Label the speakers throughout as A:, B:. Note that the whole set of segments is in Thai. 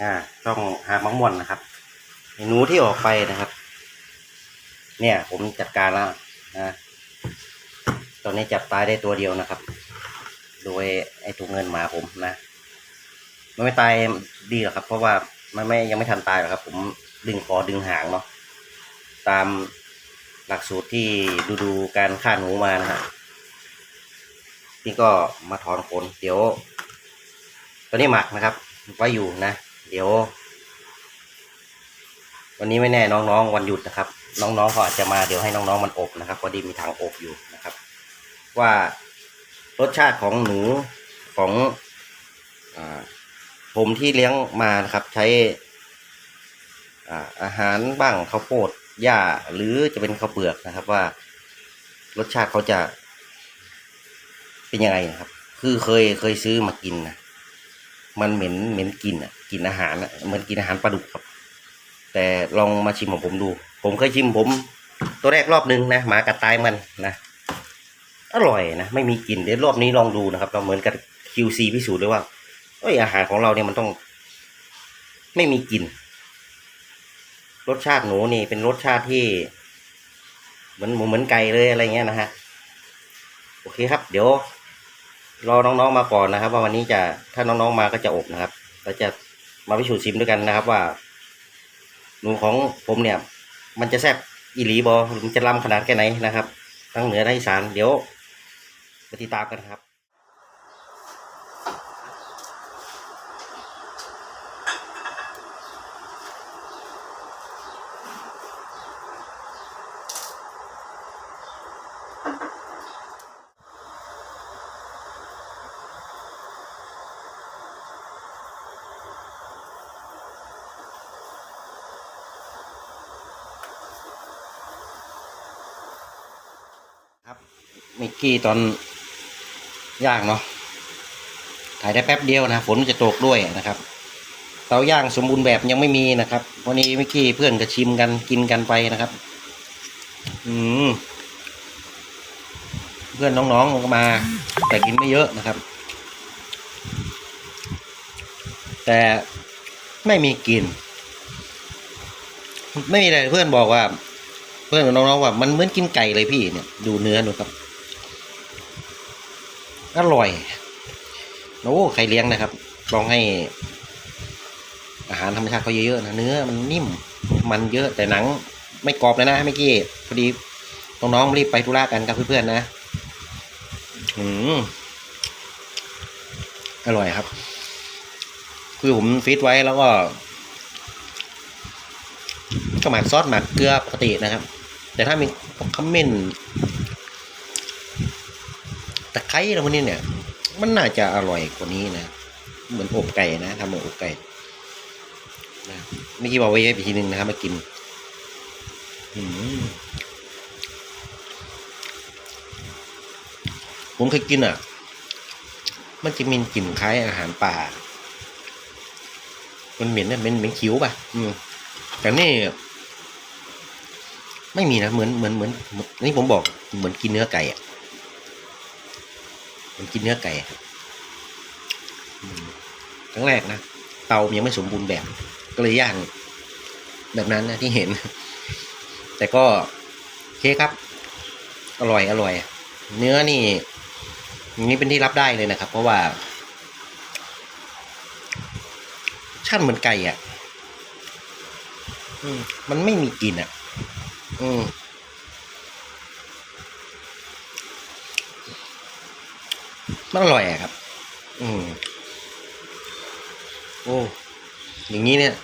A: อ่าต้องหามะม่วนนะครับหนูที่ออกไปนะครับ เนี่ย ผมจัดการแล้วนะตอนนี้จับตายได้ตัวเดียวนะครับ โดยไอ้ตัวเงินหมาผมนะมันไม่ตายดีหรอกครับ เพราะว่ามันไม่ยังไม่ทันตายหรอกครับ ผมดึงคอดึงหางเนาะตามหลักสูตรที่ดูดูการฆ่าหนูมานะครับนี่ก็มาถอนขนเดี๋ยวตอนนี้หมักนะครับ ไว้อยู่นะ เดี๋ยว วันนี้ไม่แน่น้องๆวันหยุดนะครับ น้องๆเขาอาจจะมาเดี๋ยวให้น้องๆมันอบนะครับพอดีมีถังอบอยู่นะครับ ว่ารสชาติของหนูของอผมที่เลี้ยงมานะครับ ใช้อาอาหารบ้างข้าวโพดหญ้าหรือจะเป็นข้าวเปลือกนะครับว่ารสชาติเขาจะเป็นยังไงนะครับ คือเคยเคยซื้อมากินนะ มันเหม็นเหม็นกลิ่นอะกลิ่นอาหารอะเหมือนกินอาหารปลาดุกครับ แต่ลองมาชิมของผมดู ผมเคยชิมผม ตัวแรกรอบนึงนะหมากัดตายมันนะอร่อยนะไม่มีกลิ่นเดี๋ยวรอบนี้ลองดูนะครับ เราเหมือนกับ QC พิสูจน์ด้วยว่าเอ้ยอาหารของเราเนี่ยมันต้อง ไม่มีกลิ่นรสชาติหนูนี่เป็นรสชาติที่ เหมือนหมูเหมือนไก่เลยอะไรเงี้ยนะฮะโอเคครับ เดี๋ยว รอน้องๆมาก่อนนะครับ ว่าวันนี้จะถ้าน้องๆมาก็จะอบนะครับเราจะมาพิสูจน์ชิมด้วยกันนะครับว่า หนูของผมเนี่ย มันจะแซ่บอีหลีบอมันจะล้ำขนาดแค่ไหนนะครับทั้งเหนือทั้งอีสานเดี๋ยวไปติดตามกันครับ มิกกี้ตอนย่างเนาะถ่ายได้แป๊บเดียวนะฝนจะตกด้วยนะครับเตาย่างสมบูรณ์แบบยังไม่มีนะครับวันนี้มิกกี้เพื่อนก็ชิมกันกินกันไปนะครับ อืมเพื่อนน้องๆก็มา แต่กินไม่เยอะนะครับ แต่ไม่มีกลินไม่มีอะไรเพื่อนบอกว่า เพื่อนกับน้องๆว่ามันเหมือนกินไก่เลยพี่เนี่ย ดูเนื้อดูครับ อร่อยโอ้ใครเลี้ยงนะครับ ลองให้ อาหารธรรมชาติเขาเยอะๆนะเนื้อมันนิ่ม มันเยอะแต่หนัง ไม่กรอบเลยนะเมื่อกี้พอดีน้องๆรีบไปธุระกันกับเพื่อนๆนะอืมอร่อยครับ คือผมฟิตไว้แล้วก็ก็หมักซอสหมักเกลือปกตินะครับ แต่ถ้ามีขมิ้นะไคร้อะไรพวกนี้เนี่ย มันน่าจะอร่อยกว่านี้นะ เหมือนอบไก่นะทำเหมือนอบไก่นะเมื่อกี้บอกไว้อีกทีหนึ่งนะครับมากินผมเคยกินอะ มันจะมีกลิ่นคล้ายอาหารป่า มันเหม็นนะเหม็นเหม็นคิ้วป่ะ อืม แต่นี่ ไม่มีนะ เหมือนเหมือนเหมือนนี่ผมบอกเหมือนกินเนื้อไก่อะ มือนกินเนื้อไก่ครั้งแรกนะเตายังไม่สมบูรณ์แบบ ก็เลยย่างแบบนั้นนะที่เห็น แต่ก็โอเคครับ อร่อยอร่อย เนื้อนี่นี้เป็นที่รับได้เลยนะครับ เพราะว่าชั่นเหมือนไก่อะอืมมันไม่มีกลิ่นอะ อืม มันอร่อยอะครับ อืม โอ้ อย่างนี้เนี่ย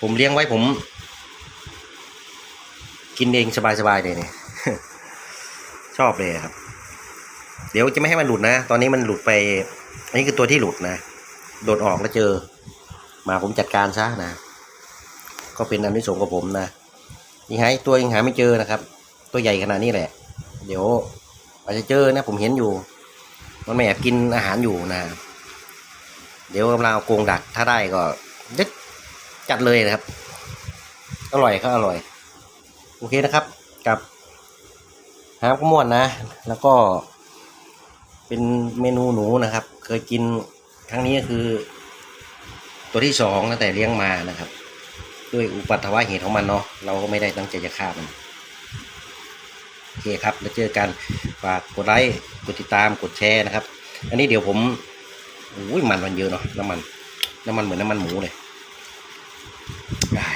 A: ผมเลี้ยงไว้ผม กินเองสบายๆเลยเนี่ย ชอบเลยครับ เดี๋ยวจะไม่ให้มันหลุดนะ ตอนนี้มันหลุดไป อันนี้คือตัวที่หลุดนะ โดดออกแล้วเจอ มาผมจัดการซะนะ ก็เป็นอันที่สงกับผมนะยังหาตัวยังหาไม่เจอนะครับ ตัวใหญ่ขนาดนี้แหละ เดี๋ยวอาจจะเจอนะผมเห็นอยู่ มันไม่แอบกินอาหารอยู่นะ เดี๋ยวกำลังเอากงดักถ้าได้ก็ยึดจัดเลยนะครับ อร่อยก็อร่อย โอเคนะครับ กับหางกระม่วนนะ แล้วก็ เป็นเมนูหนูนะครับ เคยกินครั้งนี้ก็คือ ตัวที่สองตั้งแต่เลี้ยงมานะครับ ด้วยอุปัตถวะเหตุของมันเนาะเราก็ไม่ได้ตั้งใจจะฆ่ามัน เคครับแล้วเจอกันฝากกดไลค์กดติดตามกดแชร์นะครับ อันนี้เดี๋ยวผมอุ้ยมันมันเยอะเนาะน้ำมัน น้ำมันเหมือนน้ำมันหมูเลย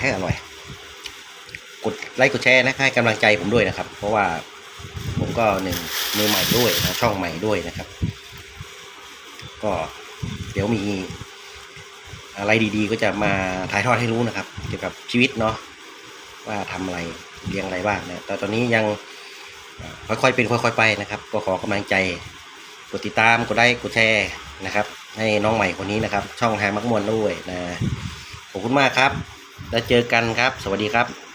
A: ให้อร่อย กดไลค์กดแชร์นะให้กำลังใจผมด้วยนะครับ เพราะว่าผมก็หนึ่งมือใหม่ด้วยนะช่องใหม่ด้วยนะครับ ก็เดี๋ยวมีอะไรดีๆ ก็จะมาถ่ายทอดให้รู้นะครับ เกี่ยวกับชีวิตเนาะว่าทำอะไรเรียงอะไรบ้างนะแต่ตอนนี้ยัง ค่อยๆเป็นค่อยๆไปนะครับก็ขอกำลังใจกดติดตามกดไลค์กดแชร์นะครับ ให้น้องใหม่คนนี้นะครับ ช่องแฮมักมวนด้วยนะขอบคุณมากครับ แล้วเจอกันครับ สวัสดีครับ